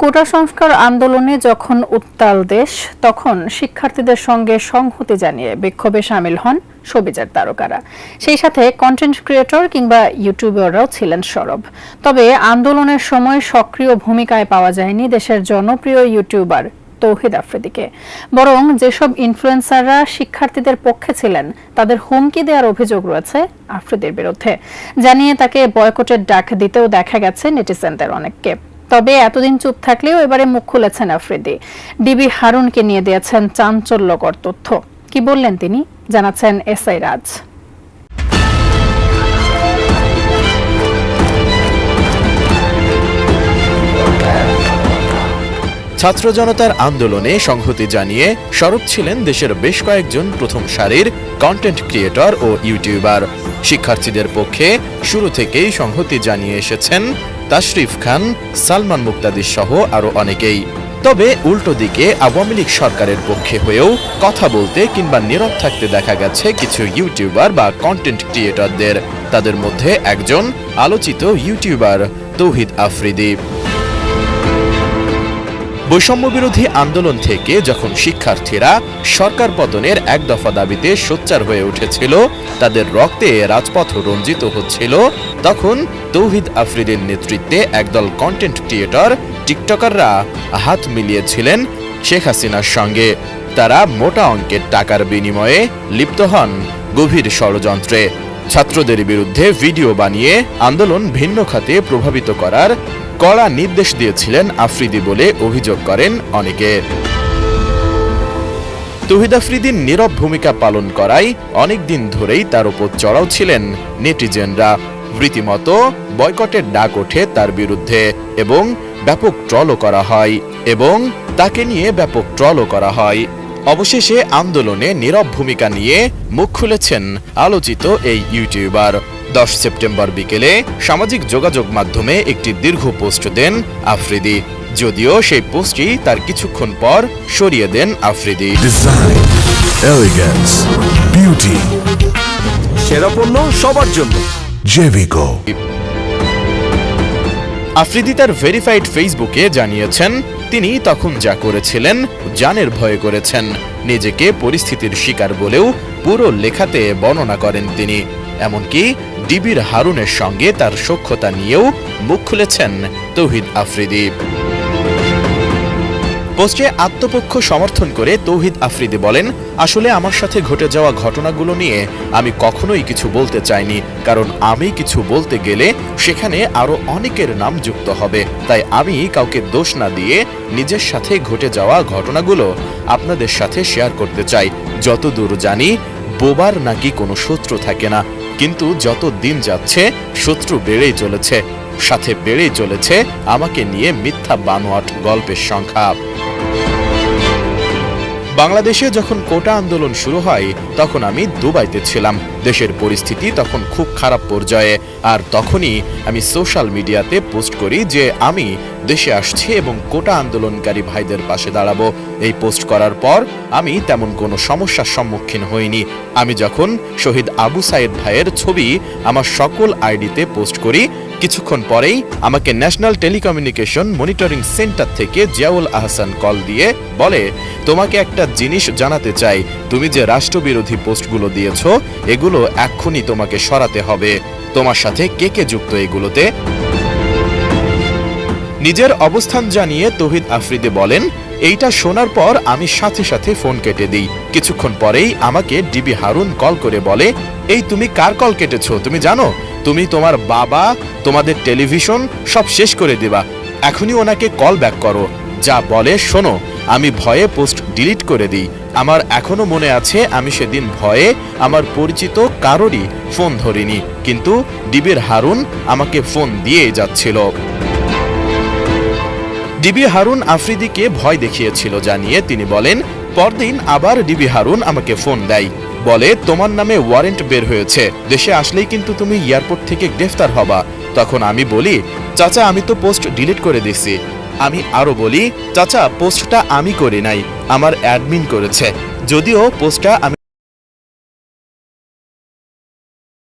কোটা সংস্কার আন্দোলনে যখন উত্তাল দেশ, তখন শিক্ষার্থীদের সঙ্গে সংহতি জানিয়ে বিক্ষোভে সামিল হন সবিজের তারকারা। সেই সাথে কন্টেন্ট ক্রিয়েটর কিংবা ইউটিউবাররাও ছিলেন সরব। তবে আন্দোলনের সময় সক্রিয় ভূমিকায় পাওয়া যায়নি দেশের জনপ্রিয় ইউটিউবার তৌহিদ আফ্রিদিকে। বরং যেসব ইনফ্লুয়েন্সাররা শিক্ষার্থীদের পক্ষে ছিলেন, তাদের হুমকি দেওয়ার অভিযোগ রয়েছে আফ্রিদির বিরুদ্ধে। জানিয়ে তাকে বয়কটের ডাক দিতেও দেখা গেছে নেটিজেনদের অনেককে। তবে এতদিন চুপ থাকলেও এবারে মুখ খুলেছেন আফ্রিদি। ডিবি হারুনকে নিয়ে দিয়েছেন চাঞ্চল্যকর তথ্য। কি বললেন তিনি? জানাচ্ছেন এস আই রাজ। ছাত্র জনতার আন্দোলনে সংহতি জানিয়ে সরব ছিলেন দেশের বেশ কয়েকজন প্রথম সারির কন্টেন্ট ক্রিয়েটর ও ইউটিউবার শিক্ষার্থীদের পক্ষে শুরু থেকেই সংহতি জানিয়ে এসেছেন তাশরিফ খান, সালমান মুক্তাদির সহ আরও অনেকেই। তবে উল্টো দিকে আওয়ামী লীগ সরকারের পক্ষে হয়েও কথা বলতে কিংবা নীরব থাকতে দেখা গেছে কিছু ইউটিউবার বা কন্টেন্ট ক্রিয়েটরদের তাদের মধ্যে একজন আলোচিত ইউটিউবার, তৌহিদ আফ্রিদি। বৈষম্য বিরোধী আন্দোলন থেকে যখন শিক্ষার্থীরা সরকার পতনের এক দফা দাবিতে সোচ্চার হয়ে উঠেছিল, তাদের রক্তে রাজপথ রঞ্জিত হচ্ছিল, তখন তৌহিদ আফ্রিদের নেতৃত্বে একদল কন্টেন্ট ক্রিয়েটর টিকটকাররা হাত মিলিয়েছিলেন শেখ হাসিনার সঙ্গে। তারা মোটা অঙ্কের টাকার বিনিময়ে লিপ্ত হন গভীর ষড়যন্ত্রে। ছাত্রদের বিরুদ্ধে ভিডিও বানিয়ে আন্দোলন ভিন্ন খাতে প্রভাবিত করার কড়া নির্দেশ দিয়েছিলেন আফ্রিদি বলে অভিযোগ করেন অনেকে। তহিদ আফ্রিদির নীরব ভূমিকা পালন করায় অনেক দিন ধরেই তার উপর চড়াও ছিলেন নেটিজেনরা। রীতিমতো বয়কটের ডাক ওঠে তার বিরুদ্ধে এবং ব্যাপক ট্রলও করা হয় এবং তাকে নিয়ে ব্যাপক ট্রলও করা হয়। অবশেষে আন্দোলনে নীরব ভূমিকা নিয়ে মুখ খুলেছেন আলোচিত এই ইউটিউবার। দশ সেপ্টেম্বর বিকেলে সামাজিক যোগাযোগ মাধ্যমে একটি দীর্ঘ পোস্ট দেন আফ্রিদি। যদিও সেই পোস্টটি তার কিছুক্ষণ পর সরিয়ে দেন আফ্রিদি। Design, সেরা পণ্য সবার জন্য। Jevico. আফ্রিদি তার ভেরিফাইড ফেসবুকে জানিয়েছেন তিনি তখন যা করেছিলেন জানের ভয়ে করেছেন। নিজেকে পরিস্থিতির শিকার বলেও পুরো লেখাতে বর্ণনা করেন তিনি। এমনকি ডিবির হারুনের সঙ্গে তার সখ্যতা নিয়েও মুখ খুলেছেন তৌহিদ আফ্রিদি। পোস্টে আত্মপক্ষ সমর্থন করে তৌহিদ আফ্রিদি বলেন, আসলে আমার সাথে ঘটে যাওয়া ঘটনাগুলো নিয়ে আমি কখনোই কিছু বলতে চাইনি, কারণ আমি কিছু বলতে গেলে সেখানে আরও অনেকের নাম যুক্ত হবে। তাই আমি কাউকে দোষ না দিয়ে নিজের সাথে ঘটে যাওয়া ঘটনাগুলো আপনাদের সাথে শেয়ার করতে চাই। যতদূর জানি, বোবার নাকি কোনো শত্রু থাকে না। কিন্তু যত দিন যাচ্ছে, শত্রু বেড়েই চলেছে। সাথে বেড়েই চলেছে আমাকে নিয়ে মিথ্যা বানোয়াট গল্পের সংখ্যা। বাংলাদেশে যখন কোটা আন্দোলন শুরু হয় তখন আমি দুবাইতে ছিলাম। দেশের পরিস্থিতি তখন খুব খারাপ পর্যায়ে। আর তখনই আমি সোশ্যাল মিডিয়াতে পোস্ট করি যে আমি দেশে আসছি এবং কোটা আন্দোলনকারী ভাইদের পাশে দাঁড়াবো। এই পোস্ট করার পর আমি তেমন কোনো সমস্যার সম্মুখীন হইনি। আমি যখন শহীদ আবু সাইদ ভাইয়ের ছবি আমার সকল আইডিতে পোস্ট করি, কিছুক্ষণ পরেই আমাকে ন্যাশনাল টেলিকমিউনিকেশন মনিটরিং সেন্টার থেকে জিয়াউল আহসান কল দিয়ে বলে, তোমাকে একটা জিনিস জানাতে চাই তুমি যে রাষ্ট্রবিরোধী পোস্টগুলো দিয়েছ, এগুলো এক্ষুনি তোমাকে সরাতে হবে। তোমার সাথে কে কে যুক্ত এগুলোতে? নিজের অবস্থান জানিয়ে তহিদ আফ্রিদি বলেন, এইটা শোনার পর আমি সাথে সাথে ফোন কেটে দিই। কিছুক্ষণ পরেই আমাকে ডিবি হারুন কল করে বলে, এই তুমি কার কল কেটেছো? তুমি জানো? তুমি তোমার বাবা, তোমাদের টেলিভিশন সব শেষ করে দিবা। এখনই ওনাকে কল ব্যাক করো। যা বলে শোনো। আমি ভয়ে পোস্ট ডিলিট করে দিই। আমার এখনও মনে আছে আমি সেদিন ভয়ে আমার পরিচিত কারোরই ফোন ধরিনি, কিন্তু ডিবির হারুন আমাকে ফোন দিয়ে যাচ্ছিল। ডিবি হারুন আফ্রিদিকে ভয় দেখিয়েছিল, জানিয়ে তিনি বলেন, পরদিন আবার ডিবি হারুন আমাকে ফোন দেয়। বলে, তোমার নামে ওয়ারেন্ট বের হয়েছে। দেশে আসলেই কিন্তু তুমি এয়ারপোর্ট থেকে গ্রেফতার হবা। তখন আমি বলি, চাচা, আমি তো পোস্ট ডিলিট করে দিছি। আমি আরও বলি চাচা পোস্টটা আমি করি নাই আমার অ্যাডমিন করেছে। যদিও পোস্টটা আমি